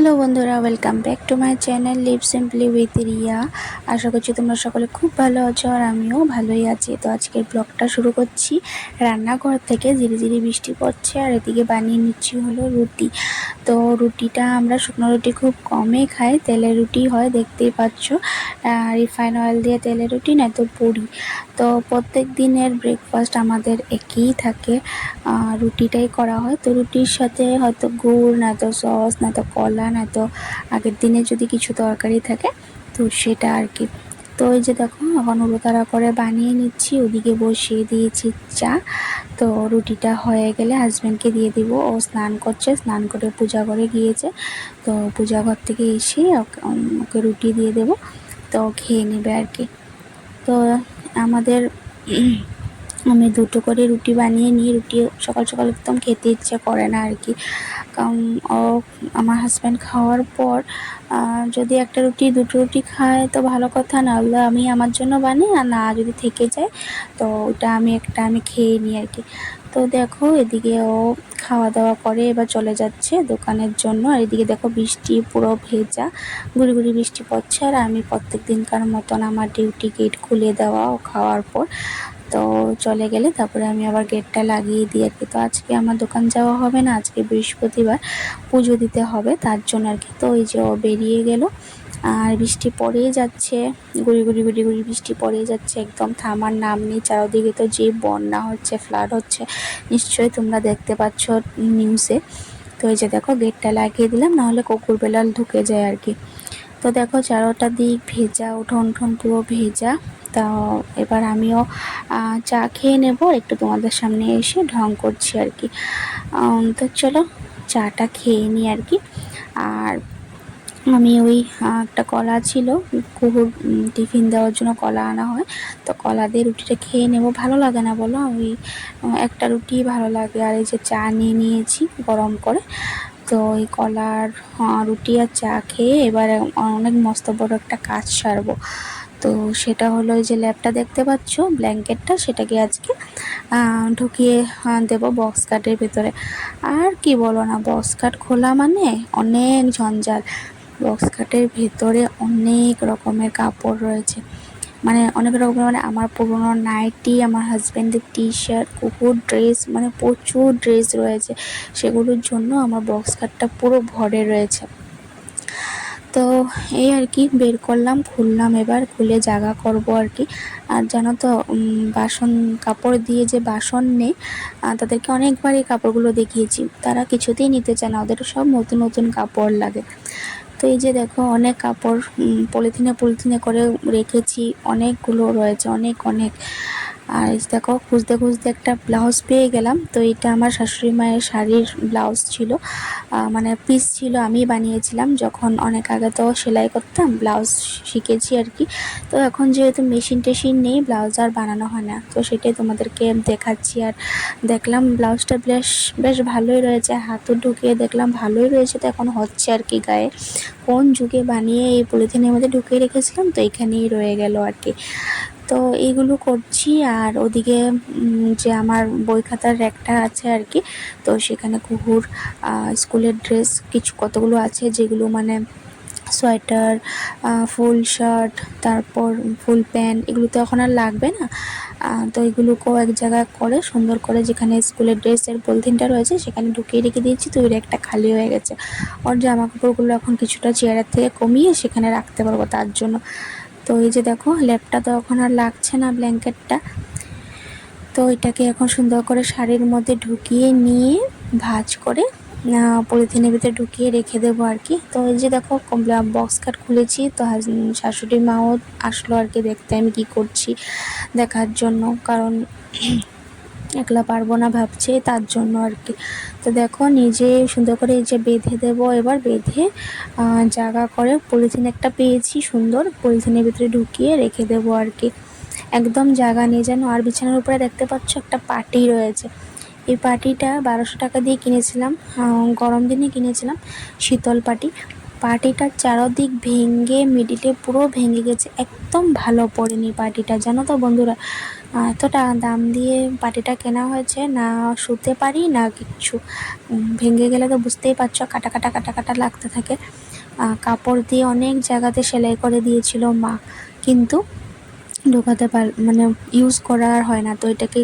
Hello বন্ধুরা welcome back to my channel live simply with Riya আশা করছি তোমরা সকলে খুব ভালো আছো আর আমিও ভালোই আছি। তো আজকের ব্লগটা শুরু করছি। রান্নাঘর থেকে ধীরে ধীরে বৃষ্টি পড়ছে আর এদিকে বানিয়ে নিচ্ছি হলো রুটি। তো রুটিটা আমরা শুকনো রুটি খুব কমই খাই, তেলের রুটি হয়, দেখতেই পাচ্ছ। রিফাইন অয়েল দিয়ে তেলের রুটি, না তো পুরি। তো প্রত্যেক দিনের ব্রেকফাস্ট আমাদের একই থাকে। রুটিটাই করা হয়। তো রুটির সাথে হয়তো গুড়, না তো সস না তো কলা না তো আগের দিনে যদি কিছু তরকারি থাকে, তো সেটা আর কি। তো ওই যে দেখো এখন উড়োতাড়া করে বানিয়ে নিচ্ছি, ওদিকে বসিয়ে দিয়েছি চা। তো রুটিটা হয়ে গেলে হাজব্যান্ডকে দিয়ে দিব। ও স্নান করছে, স্নান করে পূজা করে গিয়েছে। তো পূজা ঘর থেকে এসে ওকে রুটি দিয়ে দেব। তো খেয়ে নেবে আর কি। তো আমাদের আমি দুটো করে রুটি বানিয়ে নিই রুটি সকাল সকাল একদম খেতে ইচ্ছে করে না আর কি। কারণ ও, আমার হাজব্যান্ড খাওয়ার পর যদি একটা রুটি, দুটো রুটি খায় তো ভালো কথা না হলে আমি আমার জন্য বানিয়ে আর না যদি থেকে যায় তো ওটা আমি একটা আমি খেয়ে নিই আর কি। তো দেখো এদিকে ও খাওয়া দাওয়া করে এবার চলে যাচ্ছে দোকানের জন্য আর এদিকে দেখো বৃষ্টি পুরো ভেজা, গুড়ি গুড়ি বৃষ্টি পড়ছে আর আমি প্রত্যেক দিনকার মতন আমার ডিউটি গেট খুলে দেওয়া ও খাওয়ার পর। তো চলে গেলে তারপরে আমি আবার গেটটা লাগিয়ে দিই আর কি। তো আজকে আমার দোকান যাওয়া হবে না, আজকে বৃহস্পতিবার পুজো দিতে হবে, তার জন্য আর কি। তো ওই যে ও বেরিয়ে গেল, আর বৃষ্টি পড়েই যাচ্ছে, গুড়ি গুড়ি গুড়ি গুড়ি বৃষ্টি পড়েই যাচ্ছে, একদম থামার নাম নেই, চারদিকে তো যে বন্যা হচ্ছে ফ্লাড হচ্ছে, নিশ্চয়ই তোমরা দেখতে পাচ্ছ নিউজে তো এই যে দেখো, গেটটা লাগিয়ে দিলাম, নাহলে কুকুর বেলাল ঢুকে যায় আর কি। তো দেখো, চারোটা দিক ভেজা উঠোন উঠোন পুরো ভেজা। তা এবার আমিও চা খেয়ে নেব, একটু তোমাদের সামনে এসে ঢং করছি আর কি। তো চলো চাটা খেয়ে নিই আর কি। আর আমি ওই একটা কলা ছিল কুকুর টিফিন দেওয়ার জন্য কলা আনা হয়। তো কলা দিয়ে রুটিটা খেয়ে নেব। ভালো লাগে না বলো? ওই একটা রুটি ভালো লাগে। আর এই যে চা নিয়ে নিয়েছি গরম করে। তো এই কলার রুটি আর চা খেয়ে এবার অনেক মস্ত বড় একটা কাজ সারবো। তো সেটা হলো যে ল্যাপটা দেখতে পাচ্ছ, ব্ল্যাঙ্কেটটা সেটাকে আজকে ঢুকিয়ে দেব বক্স কাটের ভিতরে। আর কি বলো না, বক্স কাট খোলা মানে অনেক ঝঞ্ঝাল বক্স কাটের ভেতরে অনেক রকমের কাপড় রয়েছে। মানে অনেক রকমের মানে আমার পুরোনো নাইটি, আমার হাজব্যান্ডের টি শার্ট কুকুর ড্রেস মানে প্রচুর ড্রেস রয়েছে। সেগুলোর জন্য আমার বক্স কাটটা পুরো ভরে রয়েছে। তো এই আর কি, বের করলাম, খুললাম এবার, খুলে জাগা করব আর কি। আর জানো তো বাসন, কাপড় দিয়ে যে বাসন নেই তাদেরকে অনেকবার এই কাপড়গুলো দেখিয়েছি। তারা কিছুতেই নিতে চায় না ওদের সব নতুন নতুন কাপড় লাগে। তো এই যে দেখো, অনেক কাপড় পলিথিনে পলিথিনে করে রেখেছি, অনেকগুলো রয়েছে, অনেক অনেক। আর দেখো, খুঁজতে খুঁজতে একটা ব্লাউজ পেয়ে গেলাম। তো এটা আমার শাশুড়ি মায়ের শাড়ির ব্লাউজ ছিল। মানে পিস ছিল, আমি বানিয়েছিলাম। যখন অনেক আগে তো সেলাই করতাম ব্লাউজ শিখেছি আর কি। তো এখন যেহেতু মেশিন টেশিন নেই ব্লাউজ আর বানানো হয় না। তো সেটাই তোমাদেরকে দেখাচ্ছি। আর দেখলাম ব্লাউজটা বেশ বেশ ভালোই রয়েছে। হাতও ঢুকিয়ে দেখলাম ভালোই রয়েছে। তো এখন হচ্ছে আর কি গায়ে। কোন যুগে বানিয়ে এই পলিথিনের মধ্যে ঢুকিয়ে রেখেছিলাম, তো এখানেই রয়ে গেল আর কি। তো এইগুলো করছি আর ওদিকে যে আমার বই খাতার র্যাকটা আছে আর কি, তো সেখানে কুকুর স্কুলের ড্রেস কিছু কতগুলো আছে যেগুলো মানে সোয়েটার ফুল শার্ট, তারপর ফুল প্যান্ট, এগুলো তো এখন আর লাগবে না। তো এগুলোকেও এক জায়গায় করে সুন্দর করে যেখানে স্কুলের ড্রেসের পলিথিনটা রয়েছে সেখানে ঢুকিয়ে রেখে দিয়েছি, তো ওই একটা খালি হয়ে গেছে। ওর জামা কাপড়গুলো এখন কিছুটা চেয়ারের থেকে কমিয়ে সেখানে রাখতে পারব তার জন্য। তো এই যে দেখো লেপটা তো এখন আর লাগছে না ব্ল্যাঙ্কেটটা তো এটাকে এখন সুন্দর করে শাড়ির মধ্যে ঢুকিয়ে নিয়ে ভাজ করে পলিথিনের ভিতরে ঢুকিয়ে রেখে দেবো আর কি। তো এই যে দেখো বক্স কাট খুলেছি, তো শাশুড়ি মাও আসলো আর কি দেখতে, আমি কি করছি দেখার জন্য। কারণ একলা পারব না ভাবছে, তার জন্য আর কি। তো দেখো নিজে সুন্দর করে এই যে বেঁধে দেবো, এবার বেঁধে জায়গা করে পলিথিন একটা পেয়েছি সুন্দর, পলিথিনের ভিতরে ঢুকিয়ে রেখে দেবো আর কি। একদম জায়গা নিয়ে যেন, আর বিছানার উপরে দেখতে পাচ্ছ একটা পাটি রয়েছে। এই পাটিটা বারোশো টাকা দিয়ে কিনেছিলাম গরম দিনে কিনেছিলাম, শীতল পাটি। পার্টিটার চারদিক ভেঙে মিডিলে পুরো ভেঙে গেছে, একদম ভালো পড়েনি পার্টিটা জানো তো বন্ধুরা? এতটা দাম দিয়ে বাটিটা কেনা হয়েছে। না শুতে পারি, না কিচ্ছু ভেঙে গেলে তো বুঝতেই পারছ, কাটা কাটা কাটা কাটা লাগতে থাকে। কাপড় দিয়ে অনেক জায়গাতে সেলাই করে দিয়েছিল মা। কিন্তু ঢোকাতে পার মানে ইউজ করা আর হয় না, তো এটাকে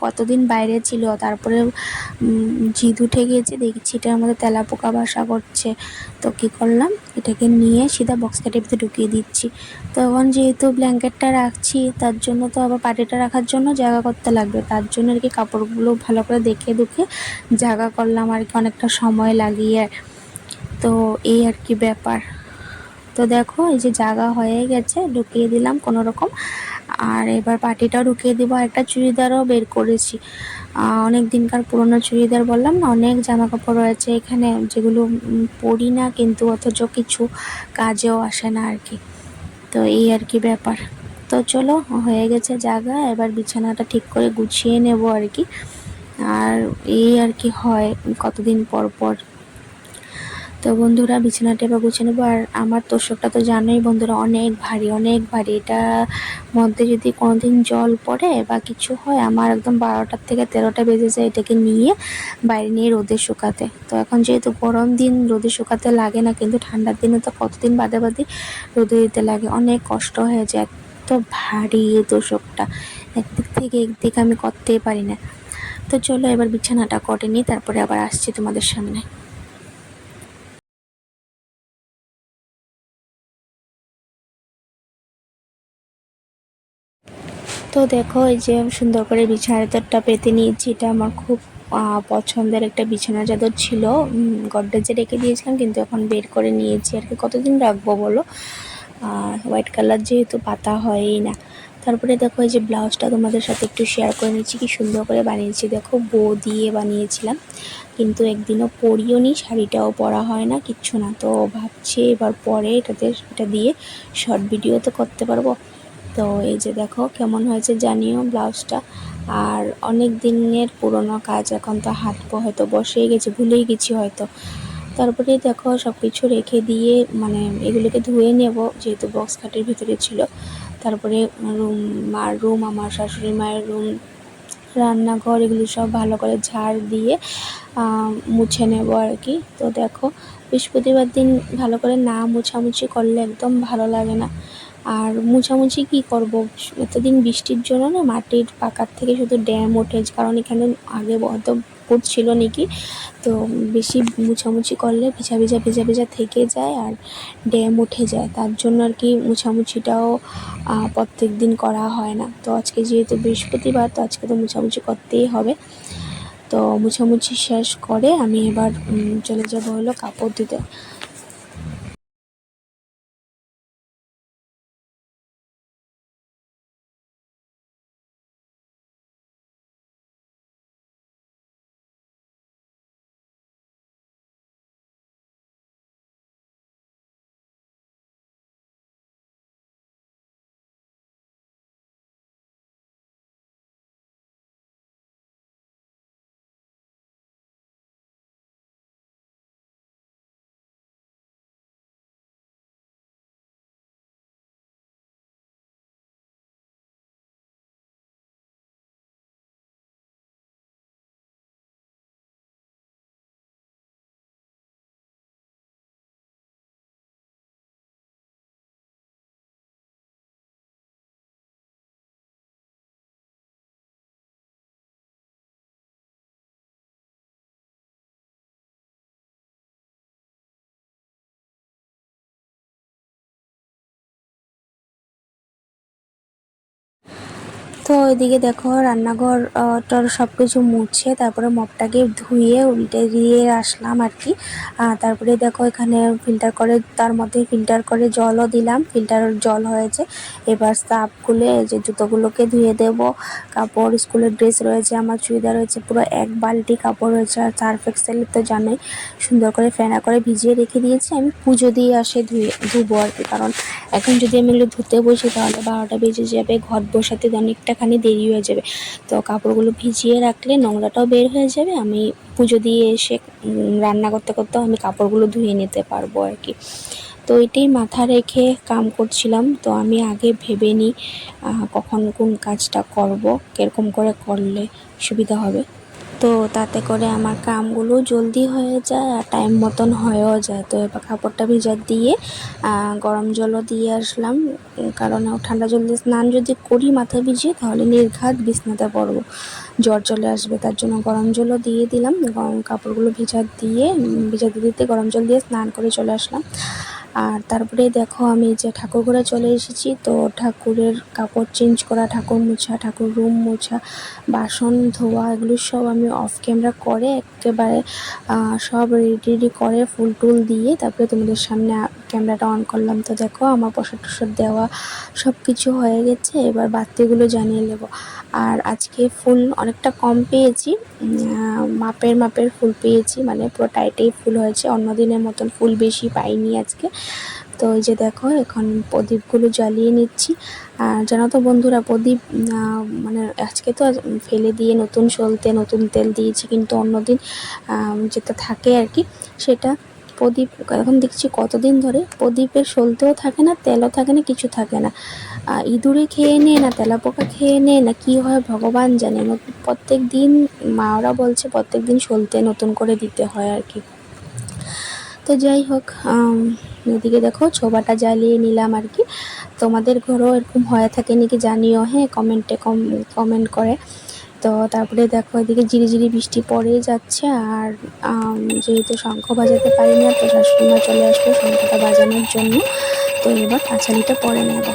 কতদিন বাইরে ছিল, তারপরে জিদ উঠে গিয়েছে, দেখছি এটার মধ্যে তেলা পোকা বাসা করছে। তো কী করলাম? এটাকে নিয়ে সিধা বক্স কাটের ভিতরে ঢুকিয়ে দিচ্ছি। তো এখন যেহেতু ব্ল্যাঙ্কেটটা রাখছি, তার জন্য তো আবার পাটিটা রাখার জন্য জায়গা করতে লাগবে। তার জন্য আর কি কাপড়গুলো ভালো করে দেখে দুখে জায়গা করলাম আর কি, অনেকটা সময় লাগিয়ে। তো এই আর কি ব্যাপার। তো দেখো, এই যে জায়গা হয়ে গেছে, ঢুকিয়ে দিলাম কোনো রকম আর এবার পাটিটাও ঢুকিয়ে দিব একটা চুড়িদারও বের করেছি। অনেক দিনকার পুরনো চুড়িদার বললাম না, অনেক জামা কাপড় রয়েছে এখানে, যেগুলো পরি না কিন্তু অথচ কিছু কাজেও আসে না আর কি। তো এই আর কি ব্যাপার। তো চলো, হয়ে গেছে জায়গা, এবার বিছানাটা ঠিক করে গুছিয়ে নেব আর কি। আর এই আর কি হয় কতদিন পর পর। তো বন্ধুরা, বিছানাটা এবার গুছিয়ে নেব। আর আমার তোষকটা তো জানোই বন্ধুরা, অনেক ভারী অনেক ভারী। এটা মধ্যে যদি কোনোদিন জল পড়ে বা কিছু হয়, আমার একদম বারোটার থেকে তেরোটা বেজে যায় এটাকে নিয়ে বাইরে নিয়ে রোদে শুকাতে। তো এখন যেহেতু গরম দিন, রোদে শুকাতে লাগে না, কিন্তু ঠান্ডার দিনে তো কতদিন বাদে বাদে রোদে দিতে লাগে। অনেক কষ্ট হয়ে যায়, এত ভারী এই তোষকটা। একদিক থেকে একদিক আমি করতেই পারি না। তো চলো এবার বিছানাটা কটে নিই, তারপরে আবার আসছি তোমাদের সামনে। তো দেখো, এই যে সুন্দর করে বিছানা পেতে নিয়েছি। এটা আমার খুব পছন্দের একটা বিছানা চাদর ছিল। গডরেজে রেখে দিয়েছিলাম, কিন্তু এখন বের করে নিয়েছি। আর কি, কতদিন রাখব বলো? আর হোয়াইট কালার যেহেতু পাতা হয়ই না। তারপরে দেখো, এই যে ব্লাউজটা তোমাদের সাথে একটু শেয়ার করে নিচ্ছি, কি সুন্দর করে বানিয়েছি। দেখো, বো দিয়ে বানিয়েছিলাম, কিন্তু একদিনও পরিও নি, শাড়িটাও পরা হয় না, কিচ্ছু না। তো ভাবছি এবার পরে এটাতে, এটা দিয়ে শর্ট ভিডিও তো করতে পারব। তো এই যে দেখো কেমন হয়েছে জানিও ব্লাউজটা। আর অনেক দিনের পুরনো কাজ, এখন তো হাত হয়তো বসেই গেছে, ভুলেই গেছি হয়তো। তারপরে দেখো সব কিছু রেখে দিয়ে মানে এগুলোকে ধুয়ে নেব, যেহেতু বক্স খাটের ভিতরে ছিল। তারপরে রুম, মার রুম, আমার শাশুড়ি মায়ের রুম, রান্নাঘর, এগুলো সব ভালো করে ঝাড় দিয়ে মুছে নেব আর কি। তো দেখো বৃহস্পতিবার দিন ভালো করে না মুছামুছি করলে একদম ভালো লাগে না। আর মুছামুছি কী করব? এতদিন বৃষ্টির জন্য না মাটির পাকার থেকে শুধু ড্যাম ওঠে কারণ এখানে আগে অত হয়তো ছিল নাকি। তো বেশি মুছামুছি করলে ভিজা ভিজা ভিজা ভিজা থেকে যায় আর ড্যাম উঠে যায়। তার জন্য আর কি মুছামুছিটাও প্রত্যেক দিন করা হয় না। তো আজকে যেহেতু বৃহস্পতিবার, তো আজকে তো মুছামুছি করতেই হবে। তো মুছামুছি শেষ করে আমি এবার চলে যাব হলো কাপড় দিতে তো ওইদিকে দেখো রান্নাঘর টর সব কিছু মুছে তারপরে মপটাকে ধুয়ে উল্টে দিয়ে আসলাম আর কি। তারপরে দেখো এখানে ফিল্টার করে, তার মধ্যে ফিল্টার করে জলও দিলাম, ফিল্টার জল হয়েছে। এবার সাপ খুলে যে জুতোগুলোকে ধুয়ে দেব। কাপড়, স্কুলের ড্রেস রয়েছে, আমার চুড়িদার রয়েছে, পুরো এক বালতি কাপড় রয়েছে, আর সার্ফ এক্সেলের তো জানোই, সুন্দর করে ফেনা করে ভিজিয়ে রেখে দিয়েছি, আমি পুজো দিয়ে আসে ধুয়ে, ধুবো আর কি। কারণ এখন যদি আমি এগুলো ধুতে বসি, তাহলে বারোটা বেজে যাবে, ঘর বসাতে অনেকটা খানি দেরি হয়ে যাবে। তো কাপড়গুলো ভিজিয়ে রাখলে নোংরাটাও বের হয়ে যাবে। আমি পুজো দিয়ে এসে রান্না করতে করতেও আমি কাপড়গুলো ধুয়ে নিতে পারব আর কি। তো এটাই মাথা রেখে কাম করছিলাম। তো আমি আগে ভেবে নিই কখন কোন কাজটা করব, কীরকম করে করলে সুবিধা হবে। তো তাতে করে আমার কামগুলো জলদি হয়ে যায় আর টাইম মতন হয়েও যায়। তো এবার কাপড়টা ভিজা দিয়ে গরম জলও দিয়ে আসলাম। কারণ ঠান্ডা জল দিয়ে স্নান যদি করি মাথায় ভিজিয়ে, তাহলে নির্ঘাত বিছনাতে পড়ব। জ্বর চলে আসবে, তার জন্য গরম জলও দিয়ে দিলাম। গরম কাপড়গুলো ভিজা দিয়ে ভিজাতে দিতে গরম জল দিয়ে স্নান করে চলে আসলাম। আর তারপরে দেখো আমি যে ঠাকুর ঘরে চলে এসেছি, তো ঠাকুরের কাপড় চেঞ্জ করা, ঠাকুর মোছা, ঠাকুর রুম মোছা, বাসন, ধোয়া, এগুলো সব আমি অফ ক্যামেরা করে একেবারে সব রেডি রেডি করে ফুল টুল দিয়ে তারপরে তোমাদের সামনে ক্যামেরাটা অন করলাম। তো দেখো আমার প্রসাদ টসাদ দেওয়া সব কিছু হয়ে গেছে, এবার বাতিগুলো জানিয়ে নেব। আর আজকে ফুল অনেকটা কম পেয়েছি মাপের মাপের ফুল পেয়েছি মানে পুরো টাইটেই ফুল হয়েছে অন্য দিনের মতন ফুল বেশি পাইনি আজকে। তো এই যে দেখো, এখন প্রদীপগুলো জ্বালিয়ে নিচ্ছি। আর জানো তো বন্ধুরা, প্রদীপ মানে আজকে তো ফেলে দিয়ে নতুন সলতে নতুন তেল দিয়েছি, কিন্তু অন্যদিন যেটা থাকে আর কি, সেটা প্রদীপ, এখন দেখছি কতদিন ধরে প্রদীপের সলতেও থাকে না, তেলও থাকে না, কিছু থাকে না। ইঁদুরে খেয়ে নে না, তেলাপোকা খেয়ে নে না, কি হয় ভগবান জানে। প্রত্যেক দিন মা ওরা বলছে প্রত্যেক দিন সলতে নতুন করে দিতে হয় আর কি। তো যাই হোক এদিকে দেখো, ছোবাটা জ্বালিয়ে নিলাম আর কি। তোমাদের ঘরেও এরকম হয়ে থাকে নাকি জানিও হ্যাঁ কমেন্টে কম কমেন্ট করে। তো তারপরে দেখো, এদিকে ঝিরিঝিরি বৃষ্টি পড়েই যাচ্ছে আর যেহেতু শঙ্খ বাজাতে পারি না তো শাশুড়িমা চলে আসবে শঙ্খটা বাজানোর জন্য। তো এবার কাছালিটা পরে নেব।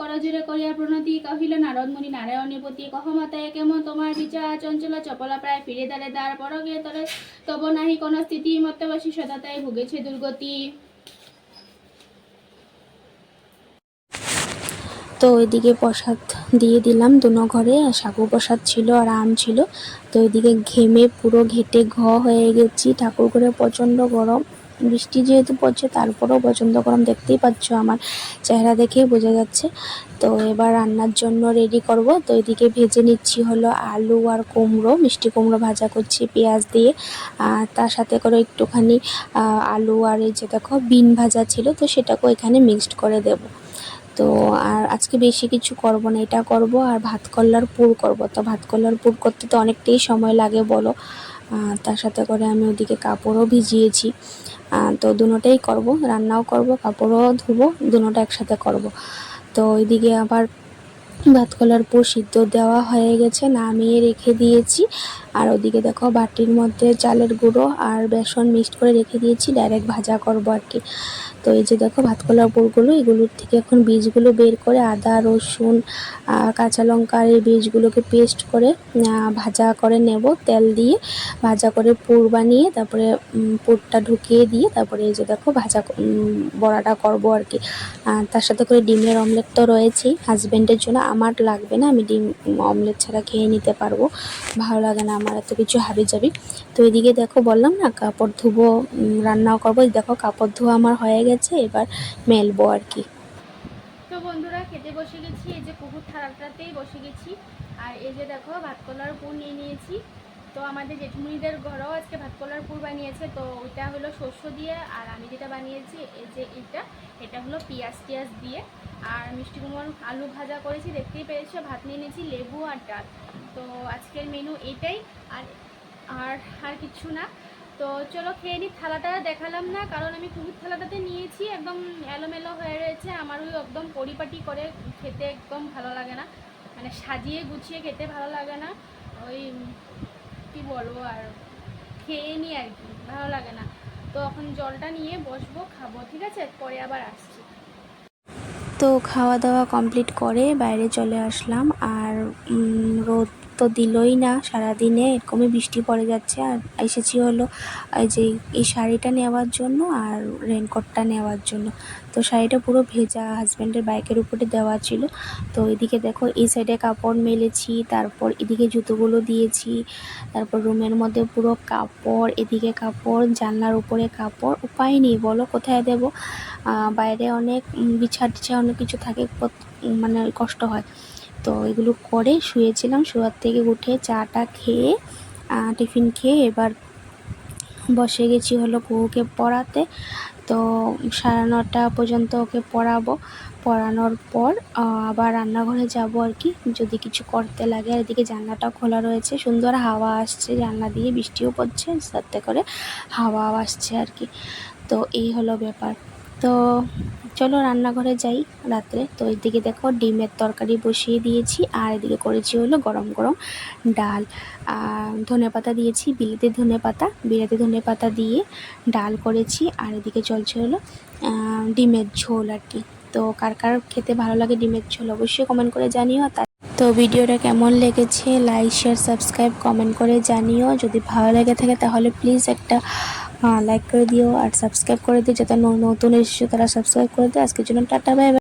করজোরে করিয়া প্রণতি কহিল নারদ মুনি নারায়ণের প্রতি কহমাতায় কেমন তোমার বিচার? চঞ্চলা চপলা প্রায় ফিরে দাঁড়ে, দ্বার পরগে তলে তব নাহি কোন স্থিতি। মত্তবাসী সদাতায় ভুগেছে দুর্গতি। তো ওইদিকে প্রসাদ দিয়ে দিলাম দুনো ঘরে। সাগু প্রসাদ ছিল আর আম ছিল। তো ওইদিকে ঘেমে পুরো ঘেটে ঘ হয়ে গেছি। ঠাকুর ঘরে প্রচণ্ড গরম। বৃষ্টি যেহেতু পড়ছে, তারপরেও প্রচণ্ড গরম দেখতেই পাচ্ছ আমার চেহারা দেখেই বোঝা যাচ্ছে। তো এবার রান্নার জন্য রেডি করব। তো এদিকে ভেজে নিচ্ছি হলো আলু আর কুমড়ো, মিষ্টি কুমড়ো ভাজা করছি পেঁয়াজ দিয়ে। আর তার সাথে করে একটুখানি আলু আর এই যে দেখো বিন ভাজা ছিল, তো সেটাকেও এখানে মিক্সড করে দেবো। তো আর আজকে বেশি কিছু করব না, এটা করব আর ভাত করলার পুর করব। তো ভাত করলার পুর করতে তো অনেকটাই সময় লাগে বলো। তার সাথে করে আমি ওদিকে কাপড়ও ভিজিয়েছি। তো দুটোটাই করব, রান্নাও করব, কাপড়ও ধুবো, দুটোটা একসাথে করব। তো ওইদিকে আবার ভাত কলার পুর সিদ্ধ দেওয়া হয়ে গেছে, নামিয়ে রেখে দিয়েছি। আর ওদিকে দেখো বাটির মধ্যে চালের গুঁড়ো আর বেসন মিক্সড করে রেখে দিয়েছি, ডাইরেক্ট ভাজা করব আর কি। তো এই যে দেখো ভাত কলার পুরগুলো এগুলোর থেকে এখন বীজগুলো বের করে আদা, রসুন কাঁচা লঙ্কা আর এই বীজগুলোকে পেস্ট করে ভাজা করে নেব, তেল দিয়ে ভাজা করে পুর বানিয়ে তারপরে পুরটা ঢুকিয়ে দিয়ে তারপরে এই যে দেখো ভাজা বড়াটা করব আর কি। তার সাথে করে ডিমের অমলেট তো রয়েছেই। হাজব্যান্ডের জন্য আমার লাগবে না, আমি ডিম অমলেট ছাড়া খেয়ে নিতে পারব। ভালো লাগে না আমার এত কিছু হাবি যাবি তো এদিকে দেখো বললাম না, কাপড় ধুবো রান্নাও করব। দেখো কাপড় ধোয়া আমার হয়ে গেছে। এবার মেলবো আর কি। তো বন্ধুরা, খেতে বসে গেছি, এই যে কুকুর থালাটাতেই বসে গেছি। আর এই যে দেখো, ভাত কলার পুর নিয়ে নিয়েছি। তো আমাদের জেঠুমনিদের ঘরেও আজকে ভাত কলার পুর বানিয়েছে। তো ওইটা হলো শস্য দিয়ে, আর আমি যেটা বানিয়েছি, এই যে এটা এটা হলো পেঁয়াজ টিয়াজ দিয়ে। আর মিষ্টি কুমড় আলু ভাজা করেছি, দেখতেই পেয়েছ, ভাত নিয়ে নিয়েছি, লেবু আর ডাল। তো আজকের মেনু এটাই, আর আর আর কিছু না। তো চলো খেয়ে নিই থালাটা দেখালাম না, কারণ আমি কুকুর থালাটাতে নিয়েছি, একদম এলোমেলো হয়ে রয়েছে আমার ওই একদম পরিপাটি করে খেতে একদম ভালো লাগে না মানে সাজিয়ে গুছিয়ে খেতে ভালো লাগে না, ওই কি বলব আর, খেয়ে নিই আর কি, ভালো লাগে না, তো এখন জলটা নিয়ে বসবো, খাব, ঠিক আছে? পরে আবার আসছি। তো খাওয়া দাওয়া কমপ্লিট করে বাইরে চলে আসলাম, আর রোদ তো দিলই না সারাদিনে, এরকমই বৃষ্টি পড়ে যাচ্ছে। আর এসেছি হলো, এই যে এই শাড়িটা নেওয়ার জন্য আর রেনকোটটা নেওয়ার জন্য। তো শাড়িটা পুরো ভেজা হাজব্যান্ডের বাইকের উপরে দেওয়া ছিল। তো এদিকে দেখো, এই সাইডে কাপড় মেলেছি, তারপর এদিকে জুতোগুলো দিয়েছি, তারপর রুমের মধ্যে পুরো কাপড়, এদিকে কাপড়, জানলার উপরে কাপড়। উপায় নেই, বলো কোথায় দেব? বাইরে অনেক বিছা টিছা অনেক কিছু থাকে মানে কষ্ট হয়। তো এগুলো করে শুয়েছিলাম, শোয়ার থেকে উঠে চাটা খেয়ে টিফিন খেয়ে এবার বসে গেছি হলো কুকুকে পড়াতে। তো সাড়ে নটা পর্যন্ত ওকে পড়াবো। পড়ানোর পর আবার রান্নাঘরে যাব আর কি। যদি কিছু করতে লাগে আর এদিকে জানলাটা খোলা রয়েছে। সুন্দর হাওয়া আসছে জানলা দিয়ে, বৃষ্টিও পড়ছে সাথে করে হাওয়াও আসছে আর কি। তো এই হলো ব্যাপার। তো চলো রান্নাঘরে যাই রাত্রে। তো এদিকে দেখো ডিমের তরকারি বসিয়ে দিয়েছি, আর এদিকে করেছি হলো গরম গরম ডাল। ধনে পাতা দিয়েছি, বিলেতি ধনে পাতা, বিলেতি ধনে পাতা দিয়ে ডাল করেছি, আর এদিকে চলছে হলো ডিমের ঝোল আর কি। তো কার কার খেতে ভালো লাগে ডিমের ঝোল অবশ্যই কমেন্ট করে জানিও। তার তো ভিডিওটা কেমন লেগেছে লাইক শেয়ার সাবস্ক্রাইব কমেন্ট করে জানিও। যদি ভালো লেগে থাকে তাহলে প্লিজ একটা লাইক করে দিও আর সাবস্ক্রাইব করে দিও যাতে নতুন এসেছে তারা সাবস্ক্রাইব করে দিও আজকের জন্য টাটা বাই